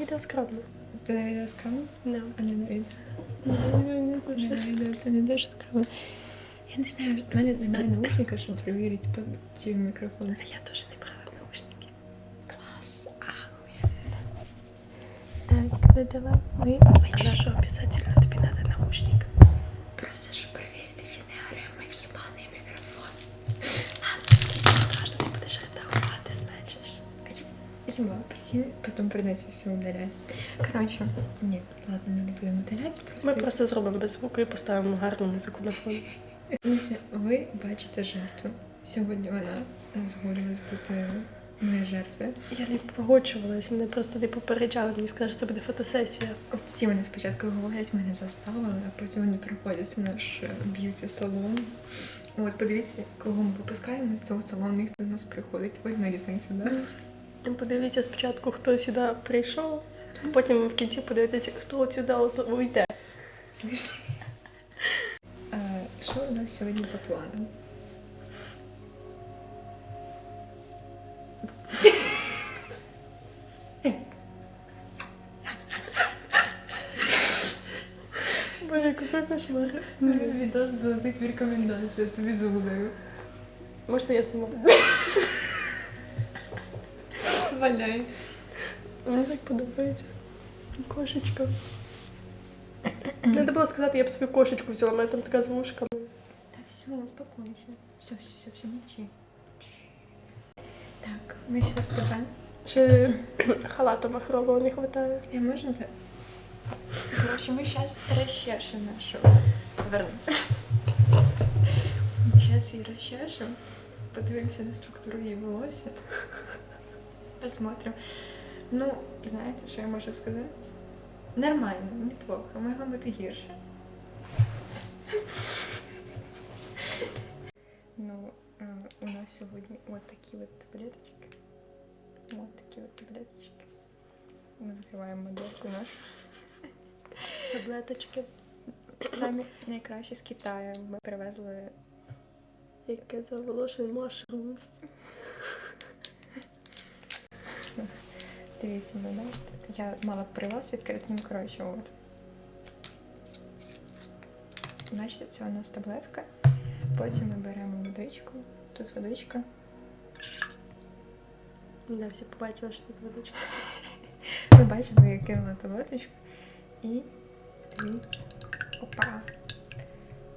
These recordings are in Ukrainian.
Відео скромно. Ти на відео скромно? No. А не на відео. Не Не на відео, це не дуже скромно. Я не знаю, в мене немає наушника, щоб перевірити по ці мікрофон. А я теж не брала наушники. Клас. Ахуєнно. Так, ну давай. Ми... А на що обов'язково тобі треба наушник? Придеться все удалять. Коротше, ні, ладно, не будемо удалять. Просто... Ми просто зробимо без звуку і поставимо гарну музику на фон. Друзі, ви бачите жертву. Сьогодні вона згодилась бути моєю жертвою. Я не погоджувалась, мене просто не попереджали, мені сказали, що це буде фотосесія. От всі вони спочатку говорять, мене заставили, а потім вони приходять в наш е, б'юті-салон. От, подивіться, кого ми випускаємо з цього салону, ніхто до нас приходить. Видно різницю, да? Подивіться спочатку, хто сюди прийшов, а потім в кінці подивитися, хто сюди уйде. Е, Що у нас сьогодні по плану? Боже, який кошмар. Відос золотить в рекомендації, тобі згодаю. Можна я сама? Валяй. Мені так подобається. Кошечка. Треба було сказати, я б свою кошечку взяла, у мене там така з вушками. Та все, успокойся. Все, все, все, все, молчи. Так, ми зараз тебе. Чи халату махрового не вистачає? Я можна так? Короче, мы сейчас расчешем нашу. Повернись. Сейчас її розчешем. Подивимося на структуру її волосся. Посмотрим. Ну, знаєте, що я можу сказати? Нормально, неплохо. Могло бути гірше. Ну, е, у нас сьогодні от такі от таблеточки. От такі от таблеточки. Ми закриваємо модельку нашу. Таблеточки. Самі найкращі з Китаю. Ми привезли Яке заволошений машрумс. Дивіться, ви бачите. Я мала б при вас відкрити, ну коротше, от. Бачите, це у нас таблетка. Потім ми беремо водичку. Тут водичка. Не всі побачили, що тут водичка. Ви бачите, я кинула таблеточку. І дивіться. Опа.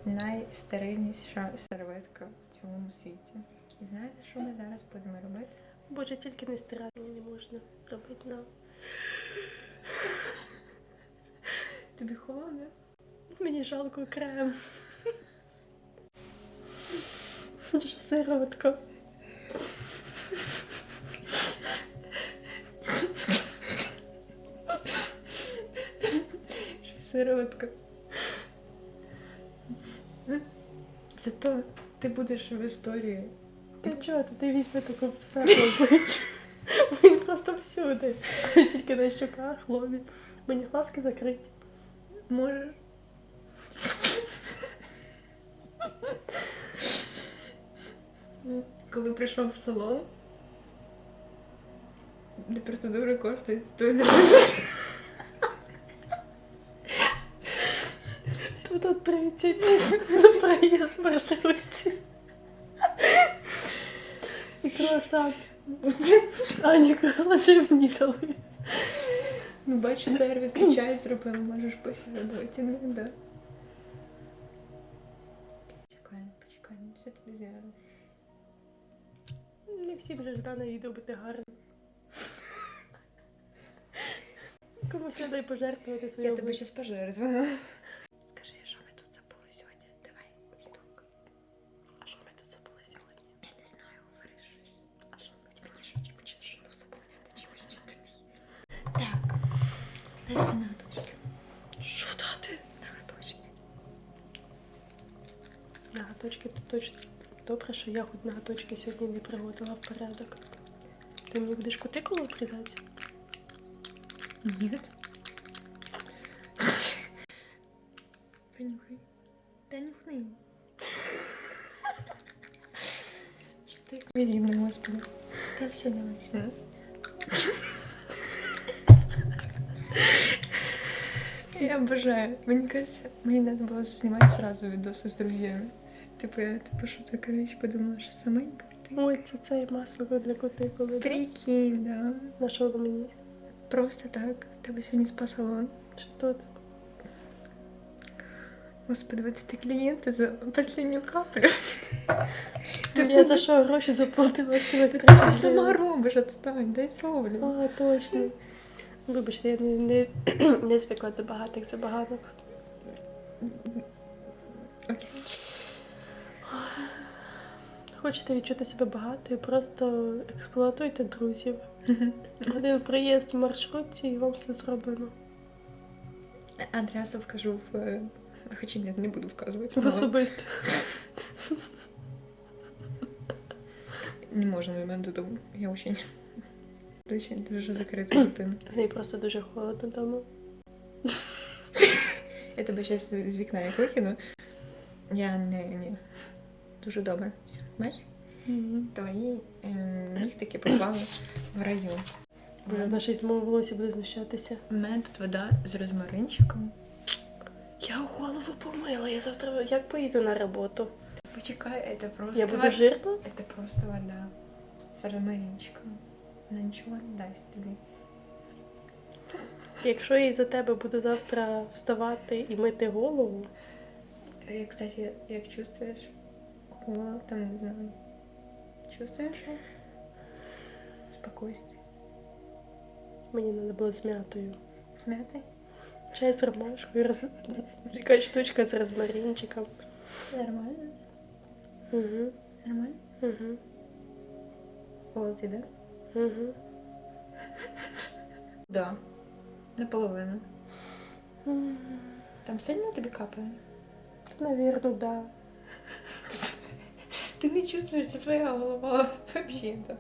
Найстерильніша серветка в цілому світі. І знаєте, що ми зараз будемо робити? Боже, тільки не стирати мені не можна робити нам. Тобі холодно? Мені жалко крем. Що сироватка. Що сироватка. Зато ти будеш в історії. Ти чого? Ти візьми таку все обличчя. Він просто всюди. Тільки на щоках, лобі. Мені глазки закриті. Можеш. Коли прийшов в салон, де процедури коштують 100 гривень. Тут от 30 за проїзд в маршрутці. І круасан. А, ні, круасан мені дали. Ну, бачиш, сервіс і чай зробили, можеш посідати. Ну, да. Почекаємо, почекаємо, все тобі зв'язано. Не всім вже ж дане відео бути гарним. Комусь треба й пожертвувати своє Я тебе щас пожертвую. Я хоч наготочки сьогодні не приводила в порядок. Ти мені будеш кутикулу обрізати? Ні. Понюхай. Та нюхни. Що ти Віріна, господи. Та все, давай. все. Я обожаю. Мені кажется, мені надо було знімати сразу відоси з друзями. Типу, я типу, що ти, коротше, подумала, що саменька. Ой, це цей масло для кутикули. Прикинь, да. На що воно мені? Просто так. Тебе сьогодні спа-салон. Чи тут? Господи, ви це клієнти за останню каплю. Я за що гроші заплатила цілих Ти все сама робиш, отстань, дай зроблю. А, точно. Вибачте, я не, не, не звикла до багатих забаганок. Окей. Хочете відчути себе багатою, просто експлуатуйте друзів. Один приїзд в маршрутці і вам все зроблено. Адресу вкажу в. е, Хоча ні, не буду вказувати. В але особисто. Не можна від мене додому. Я очень. Дуже, дуже закрита дитина. В неї просто дуже холодно вдома. Я тебе зараз з вікна як викину. Я не, не. Дуже добре. Все, бачиш? Твої е, нігтики попали в район. Бля, на щось з буде знущатися. У мене тут вода з розмаринчиком. Я голову помила, я завтра як поїду на роботу. Почекай, це просто. Я буду жирна? Це просто вода з розмаринчиком. Вона нічого не дасть тобі. Якщо я за тебе буду завтра вставати і мити голову, Я, кстати, як чувствуєш холод, там не знаю. Чувствуєш? Спокойствие. мені треба було з м'ятою. Смятий? Чай з ромашкою, роз... якась штучка з розмаринчиком. Нормально? Угу. Нормально? Угу. Холод іде? Угу. Да. Наполовину. Там сильно тобі капає? Навірно, да. Ти не це голова взагалі-то.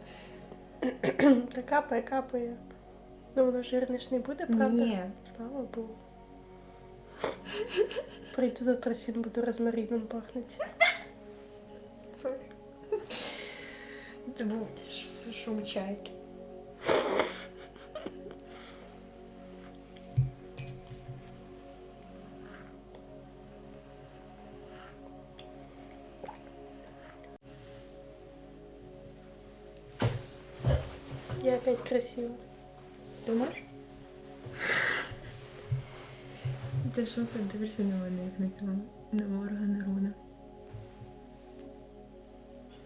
Та капає, капає. Ну воно жирне ж не буде, правда? Ні. Слава Богу. Прийду завтра сім буду розмарином пахнути. Це був шум чайки. Красива. Думаєш? Ти що ти дивишся на мене, як на цьому на ворога Неруна?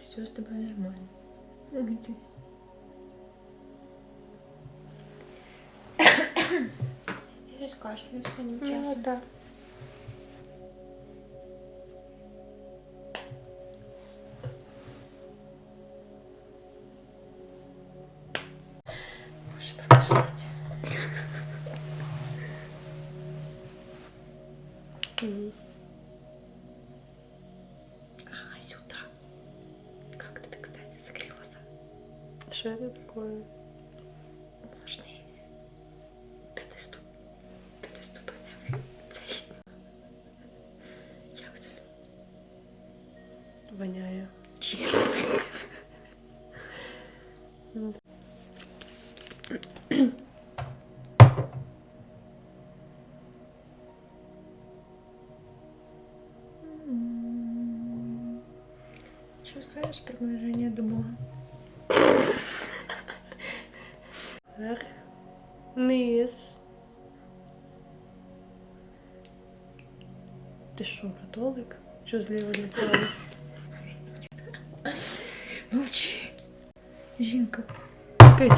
Все з тобою нормально. Ну, ти. Я щось кашляю останнім Ну, часом. да. Воняє. Чувствуешь приближение до Бога? Вверх. Низ. Ти що, католик? Що зліва направо? Молчи.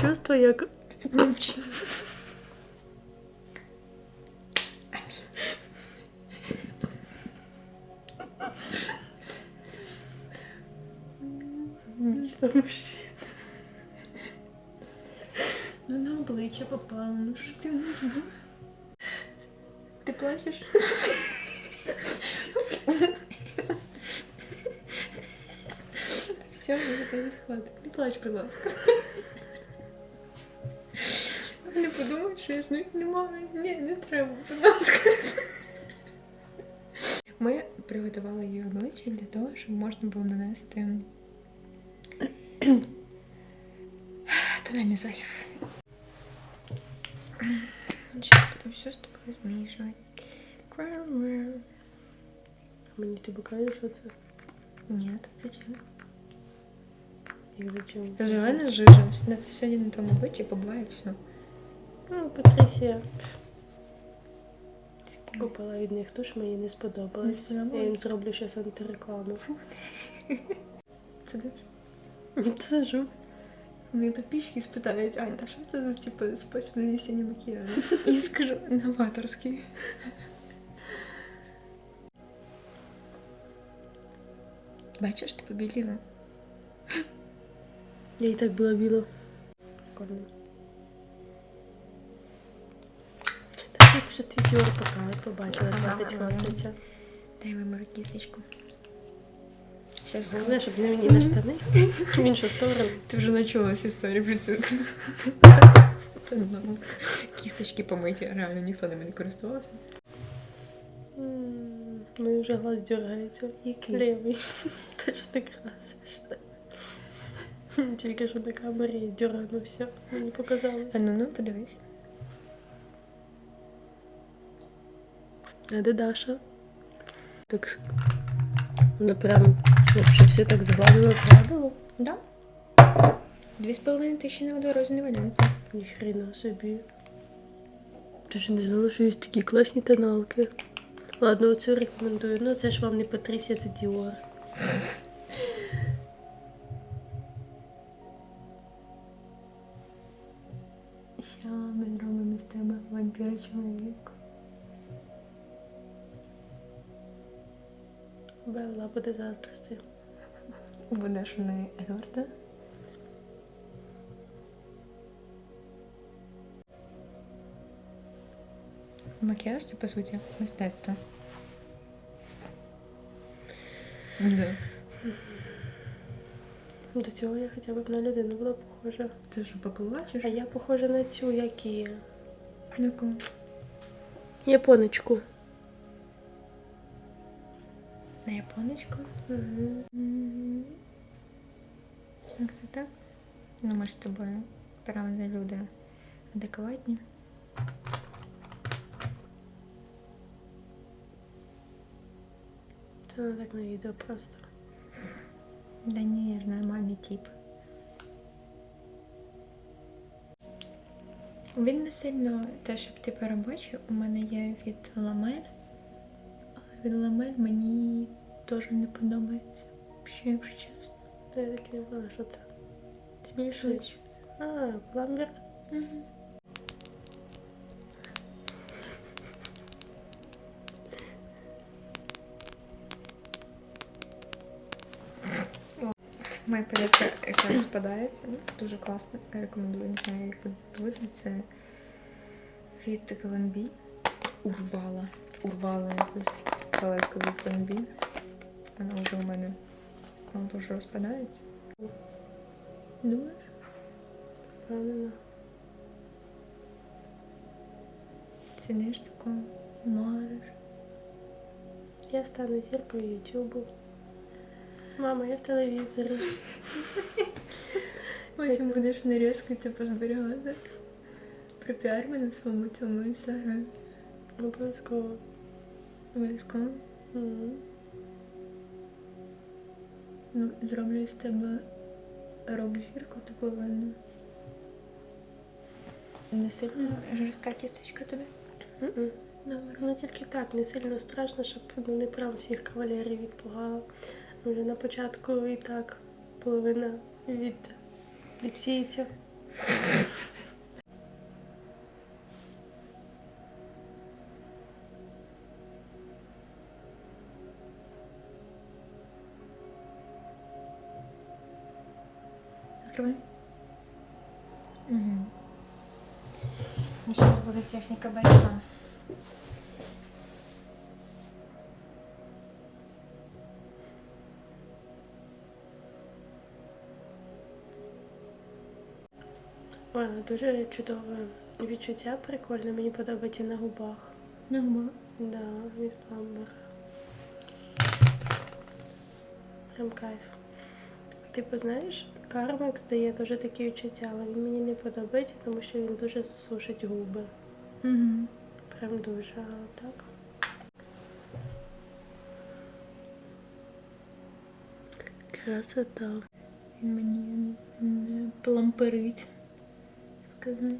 Чувство, як мужчина. Ну на обличчя попало. Ну що ти зробила? Ти плачеш? Все, я тебе відхватить. Не плач, будь. подумай, що я знаю, немає. Ні, не треба, будь ласка. Ми приготували її обличчя для того, щоб можна було нанести тональний засіб. Сейчас потом все с тобой змішувати. Мені ти кажеш, що це? Нет, зачем? Як зачем? Зелена жижа. На це сьогодні на тому биті побуває все. Ну, Патрісія купила від них туш, мені не сподобалось. Не? Я їм зроблю зараз антирекламу. Це де? Це жу. Мої підписчики спитають, Аня, а що це за типу спосіб нанесення макіяжу? І я скажу, новаторський. Бачиш, ти побіліла. Я і так була біла. Прикольно. Вже твій діор побачила, Дай вимору кісточку. Сейчас Головне, щоб не мені на штани, в іншу сторону. Ти вже началась історія про цю. Кісточки помиті, реально ніхто ними не користувався. М, У мене вже глаз дергається. Який? Лівий. Те, що ти красиш. Тільки що на камері дерганувся. Мені показалось. А ну ну подивись. А де Даша? Так. Вона прям вообще все так згладило, згладило. Да. Дві з половиною тисячі на водорозі не валяються. Ніхрена собі. Ти ж не знала, що є такі класні тоналки. Ладно, оцю рекомендую. Ну це ж вам не Патрісія, це Діор. Що ми зробимо з тебе вампіра чоловік? Белла буде заздрости. Будеш в неї Едварда? Макіяж це, по суті, мистецтво. Да. До цього я хоча б на людину була похожа. Ти що, поплачеш? А я похожа на цю, як і На кого? японочку. На японочку? Як це так? Ну, ми ж з тобою правильні люди. Адекватні. Це не так на відео просто. Да ні, нормальний тип. Він не сильно те, щоб типу робочий. У мене є від ламель, від ламель мені теж не подобається. Ще, якщо чесно. Я так і не знала, що це. Це більше. А, пламбер. Мгм. Моя палетка, яка розпадається, ну, дуже класно. Я рекомендую, не знаю, як буде. Це від Glambi. Урвала. Урвала якусь палетку від Glambi. Вона вже у мене вона дуже розпадається. Думаєш? Впевнена. Сидиш тако, мариш. Я стану зіркою Ютубу. Мама, я в телевізорі. Потім будеш нарізки типу зберігати. Припіар мене в своєму цьому інстаграмі. Обов'язково. Обов'язково. Мгм. Ну, зроблю з тебе рок-зірку, ти повинна. Не сильно жорстка кісточка тобі? Мгм. Добре. Ну тільки так, не сильно страшно, щоб не прям всіх кавалерів відпугала. Вже на початку і так половина від відсіється. Відкривай. Угу. Ну, зараз буде техніка бойця. Ой, ну, дуже чудове відчуття, прикольне, мені подобається на губах. На губах. Да, від пламбера. Прям кайф. Типу, знаєш, Кармекс дає дуже такі відчуття, але він мені не подобається, тому що він дуже сушить губи. Угу. Прям дуже, а так. Красота. Він мені не пламперить сказати.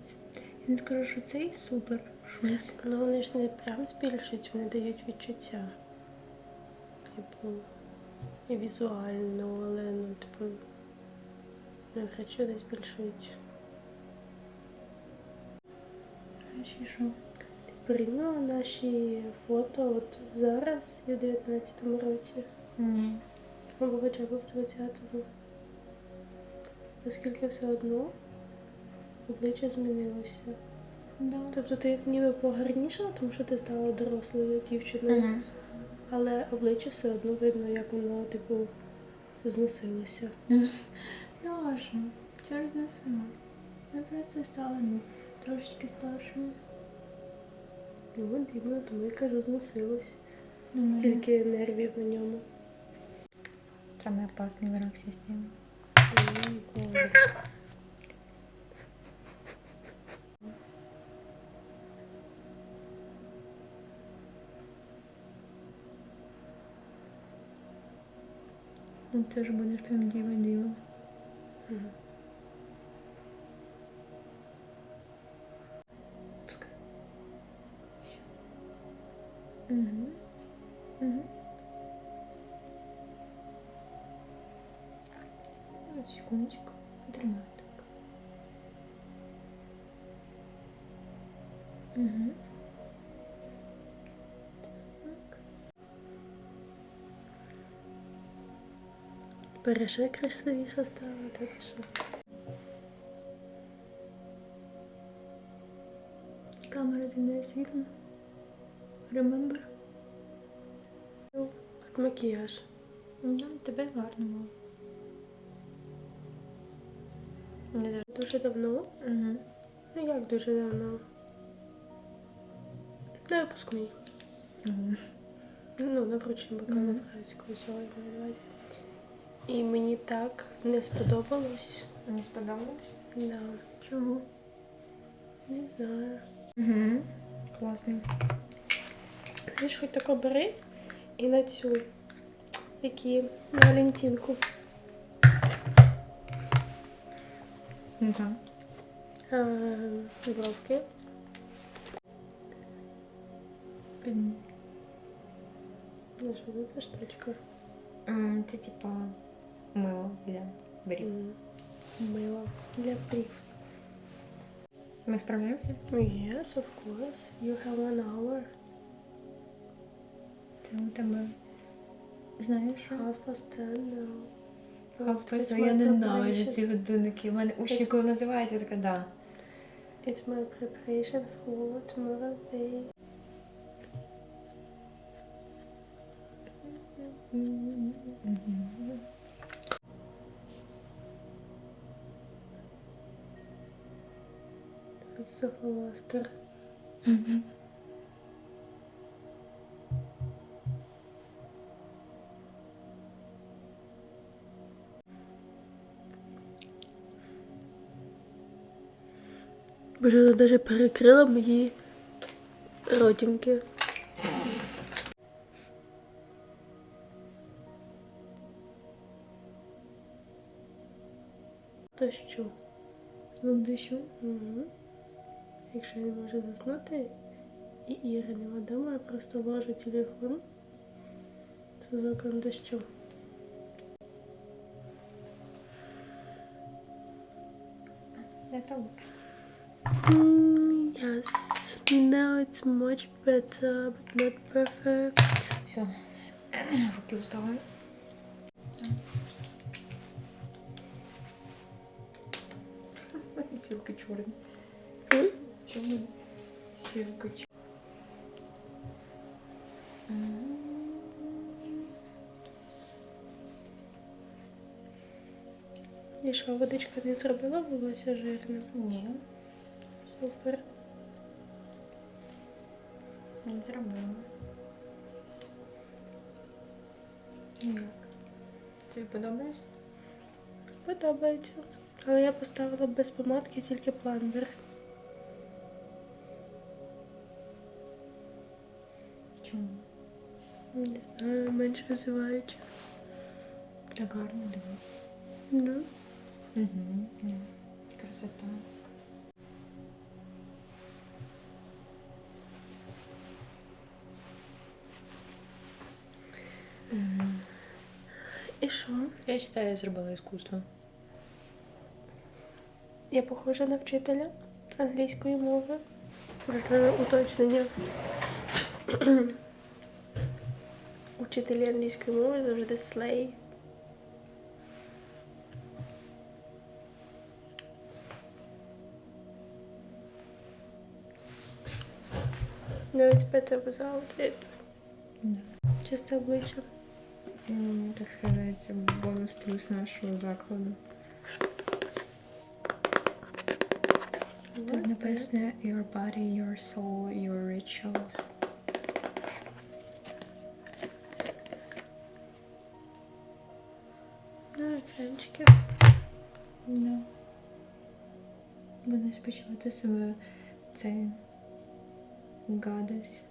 Я не скажу, що цей супер щось. Ну вони ж не прям збільшують, вони дають відчуття. Типу, і візуально, але ну, типу, навряд чи вони збільшують. Що? Ти порівняла наші фото от зараз і в 19-му році. Ні. Або хоча б в 20-му. Оскільки все одно обличчя змінилося. Да. Тобто ти як ніби погарнішала, тому що ти стала дорослою дівчиною, Угу але обличчя все одно видно, як воно, типу, зносилося. Наша. Через зносилась. Я просто стала ну, трошечки старшою. Ну, дивно, тому я кажу, зносилось. Думаю, Стільки нервів на ньому. Самый опасный враг системы. Ніколи. Ну, будешь прям діва-діва. Мгм. Тепер ще красивіша стала, так що. Камера зімне світло. Remember? Як макіяж. Ну, тебе гарно було. Не дуже. Давно. Угу. Ну як дуже давно? На випускний. Угу. Ну, на врученні Мгм. бакалаврського цього на увазі. І мені так не сподобалось. Не сподобалось? Да, Чого? не знаю. Угу. Класний. Знаєш, хоч тако бери і на цю, які на Валентинку. Ну так. А, бровки. Під... Ну, що це за штучка? Це типа мило для брів. М, Мило для брів. Ми справляємося? Yes, of course. You have one hour. Це у тебе. Знаєш, що? Half past ten now. Half It's past, my я ненавиджу preparation. ці годинники. У мене уші It's- коли називають, я така, да. It's my preparation for tomorrow's day. Софоластер. Боже, вона навіть перекрила мої родинки. То що? Звук дощу. Угу. Якщо я не можу заснути, і Іри нема вдома, я просто ложу телефон з звуком дощу. Это лучше. Mm, yes, now it's much better, but not perfect. Все. Руки устали. Силка чорна. Чому? Чорна. І що, водичка не зробила волосся жирним? Ні, Супер. не зробила. Як? Тобі подобається? Подобається. Але я поставила без помадки тільки пломбер. Чому? Не знаю, менш визиваюче. Так гарно дивись. Ну, Угу. Красота. і що? Я вважаю, я зробила іскусство. Я похожа на вчителя англійської мови. Важливе уточнення. Учителі англійської мови завжди слей. No, it's better without it. Да. Чисте обличчя. Ну, так сказати, це бонус плюс нашого закладу. Тут написано your body, your soul, your rituals. Екранчики. Да. Будеш почувати себе цей гадость.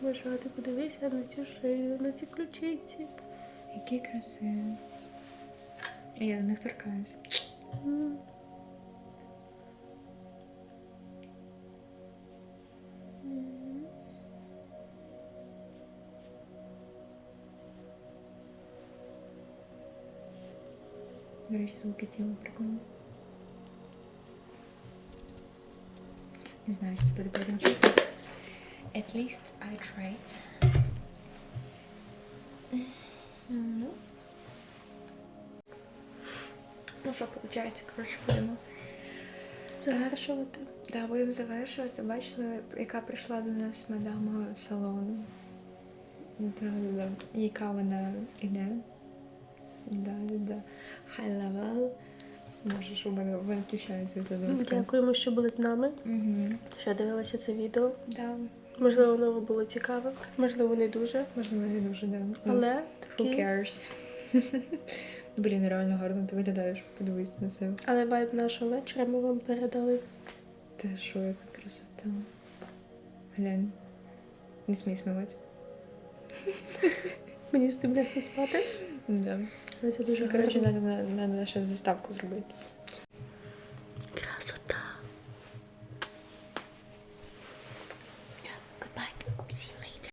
Боже, а ти подивися на цю шию, на ці ключиці. Які красиві. Я до них торкаюсь. Речі, звуки тіла прикольні. Не знаю, це буде потім чути. At least I tried. Ну. Ну що, виходить, коротше, будемо. Завершувати. Да, будемо завершувати. Бачили, яка прийшла до нас мадама в салон. Да, да, да. Яка вона іде. Да, да, да. High level. Можеш у мене виключається це зв'язку. Дякуємо, що були з нами. Угу. Що дивилися це відео. Да. Можливо, воно було цікаве, можливо, не дуже. Можливо, не дуже да. Але Who cares? Блін, реально гарно ти виглядаєш. Подивись на себе. але вайб нашого вечора ми вам передали. Ти що, яка красота. Глянь. Не смій смивати. Мені з тим легко спати. Да. Але це дуже Коротше, треба на, на, на ще заставку зробити.